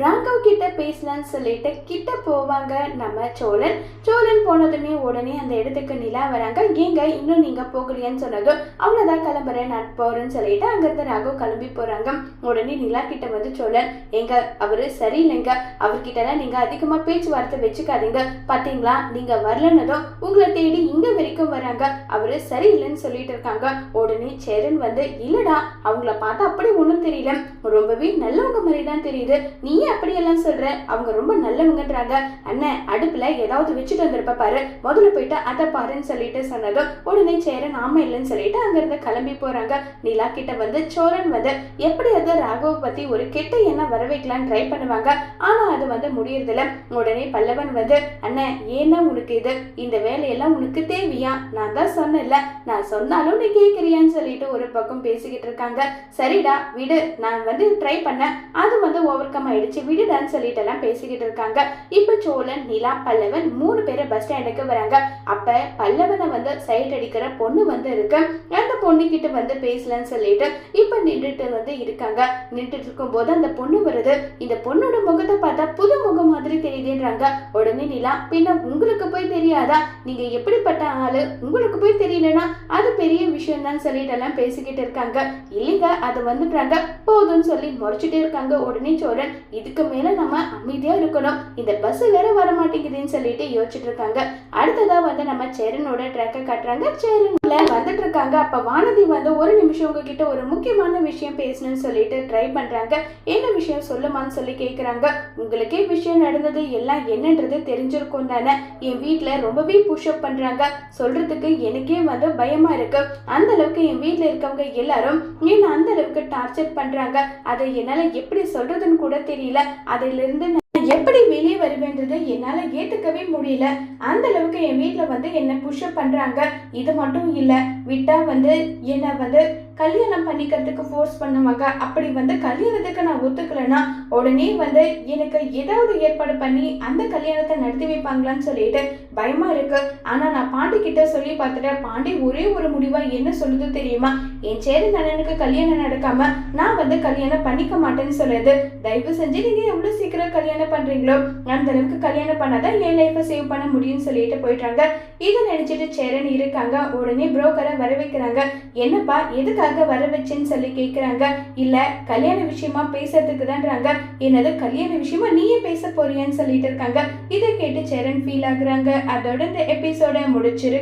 ராகவ் கிட்ட பேசலான்னு சொல்லிட்டு கிட்ட போவாங்க நம்ம சோழன். சோழன் போனதுமே உடனே அந்த இடத்துக்கு நிலா வராங்க. ஏங்க இன்னும் நீங்க போகலையான்னு சொன்னதும் அவ்வளோதான் கிளம்புறேன் நான் போறேன்னு சொல்லிட்டு அங்கிருந்து ராகவ் கிளம்பி போறாங்க. உடனே நிலா கிட்ட வந்து சோழன் எங்க அவரு சரியில்லைங்க. அவர்கிட்டலாம் நீங்க அதிகமா பேச்சுவார்த்தை வச்சுக்காதீங்க. பாத்தீங்களா? நீங்க வரலன்னதும் உங்களை தேடி இங்க வரைக்கும் வராங்க. அவரு சரியில்லைன்னு சொல்லிட்டு இருக்காங்க. உடனே சேரன் வந்து இல்லடா அவங்கள பார்த்தா அப்படி ஒன்றும் தெரியல. ரொம்பவே நல்லவங்க மாதிரி தான் தெரியுது. நீ அப்படியெல்லாம் சொல்ற? அவங்க ரொம்ப நல்லவங்கன்றாங்க. அண்ணன் அடுப்புல ஏதாவது வச்சுட்டு வந்திருப்ப பாரு. முதல்ல போயிட்டு அதை பாருன்னு சொல்லிட்டு சொன்னதும் உடனே சேரன் ஆமா இல்லைன்னு சொல்லிட்டு அங்கிருந்து கிளம்பி போறாங்க. நிலா கிட்ட வந்து சோரன் வந்து எப்படியாவது ராகவ பத்தி ஒரு கெட்ட எண்ணம் வர வைக்கலாம்னு ட்ரை பண்ணுவாங்க. ஆனா அது வந்து முடியறதில்ல. உடனே பல்லவன் வந்து அண்ணன் ஏன்னா உனக்கு இது? இந்த வேலையெல்லாம் உனக்கு தேவையா? நான் தான் சொன்னேன்ல. நான் சொன்னாலும் நீ கேட்குறியான்னு சொல்லிட்டு ஒரு பக்கம் பேசிக்கிட்டு இருக்காங்க. சரிடா விடு. நான் வந்து ட்ரை பண்ணேன். அது வந்து ஓவர் கம் ஆயிடுச்சு. விடுடான்னு சொல்லிட்டு எல்லாம் பேசிக்கிட்டு இருக்காங்க. இப்போ சோழன் நிலா பல்லவன் மூணு பேரை பஸ் ஸ்டாண்டுக்கு வராங்க. அப்ப பல்லவனை வந்து சைட் அடிக்கிற பொண்ணு வந்து இருக்கு. அந்த பொண்ணு கிட்ட வந்து பேசலன்னு சொல்லிட்டு இப்ப நின்றுட்டு வந்து இருக்காங்க. நின்றுட்டு இருக்கும் போது அந்த பொண்ணு வருது. இந்த பொண்ணோட முகத்தை பார்த்தா புது முகம் மாதிரி தெரியுதுன்றாங்க. உடனே நிலா பின்ன உங்களுக்கு போய் தெரியாதா? நீங்க எப்படிப்பட்ட ஆளு? உங்களுக்கு போய் தெரியலனா அது பெரிய விஷயம் தான் சொல்லிட்டு எல்லாம் பேசிக்கிட்டு இருக்காங்க. இல்லைங்க அது வந்துட்டாங்க போதும்னு சொல்லி முறைச்சிட்டே இருக்காங்க. உடனே சோழன் இதுக்கு மேல நம்ம அமைதியா இருக்கணும். இந்த பஸ் வேற வர மாட்டேங்குதுன்னு சொல்லிட்டு யோசிச்சுட்டு இருக்காங்க. அடுத்ததா வந்து நம்ம சேரனோட ட்ராக்கை காட்டுறாங்க. சேரன்ல வந்துட்டு இருக்காங்க. அப்ப வானதி வந்து ஒரு நிமிஷம் உங்ககிட்ட ஒரு முக்கியமான விஷயம் பேசணும்னு சொல்லிட்டு ட்ரை பண்றாங்க. என்ன விஷயம் சொல்லுமான்னு சொல்லி கேக்குறாங்க. உங்களுக்கே விஷயம் நடந்தது எல்லாம் என்னன்றது தெரிஞ்சிருக்கும் தானே. என் வீட்டில் ரொம்பவே புஷ்அப் பண்றாங்க. சொல்றதுக்கு எனக்கே வந்து பயமா இருக்கு. அந்த அளவுக்கு என் வீட்டில் இருக்கவங்க எல்லாரும் என்ன அந்த அளவுக்கு டார்ச்சர் பண்றாங்க. அதை என்னால எப்படி சொல்றதுன்னு கூட தெரியல. அதிலிருந்து இருந்து எப்படி வெளியே வருவேன்றது என்னால ஏத்துக்கவே முடியல. அந்த அளவுக்கு என் வீட்டில் வந்து என்ன புஷ்அப் பண்றாங்க. இது மட்டும் இல்ல விட்டா வந்து என்ன வந்து கல்யாணம் பண்ணிக்கிறதுக்கு ஃபோர்ஸ் பண்ணுவாங்க அப்படி வந்து கல்யாணத்துக்கு நான் ஒத்துக்கலைன்னா உடனே வந்து எனக்கு ஏதாவது ஏற்பாடு பண்ணி அந்த கல்யாணத்தை நடத்தி வைப்பாங்களான்னு சொல்லிட்டு பயமா இருக்கு. ஆனா நான் பாண்டி கிட்ட சொல்லி பார்த்துட்டேன். பாண்டி ஒரே ஒரு முடிவா என்ன சொல்லுது தெரியுமா? என் சேரி அண்ணனுக்கு கல்யாணம் நடக்காம நான் வந்து கல்யாணம் பண்ணிக்க மாட்டேன்னு சொல்லுது. தயவு செஞ்சு நீங்க எவ்வளவு சீக்கிரம் கல்யாணம் பண்றீங்களோ அந்த அளவுக்கு கல்யாணம் பண்ணாதான் என் லைஃப்பை சேவ் பண்ண முடியும்னு சொல்லிட்டு போயிட்டாங்க இதை நினைச்சிட்டு சேரன் இருக்காங்க. உடனே புரோக்கரை வர வைக்கிறாங்க. என்னப்பா எதுக்காக வர வச்சேன்னு சொல்லி கேட்குறாங்க இல்லை கல்யாண விஷயமா பேசுறதுக்கு தான்றாங்க என்னது கல்யாண விஷயமா நீயே பேச போறியான்னு சொல்லிட்டு இருக்காங்க. இதை கேட்டு சேரன் ஃபீல் ஆகுறாங்க. அதோட இந்த எபிசோட முடிச்சிரு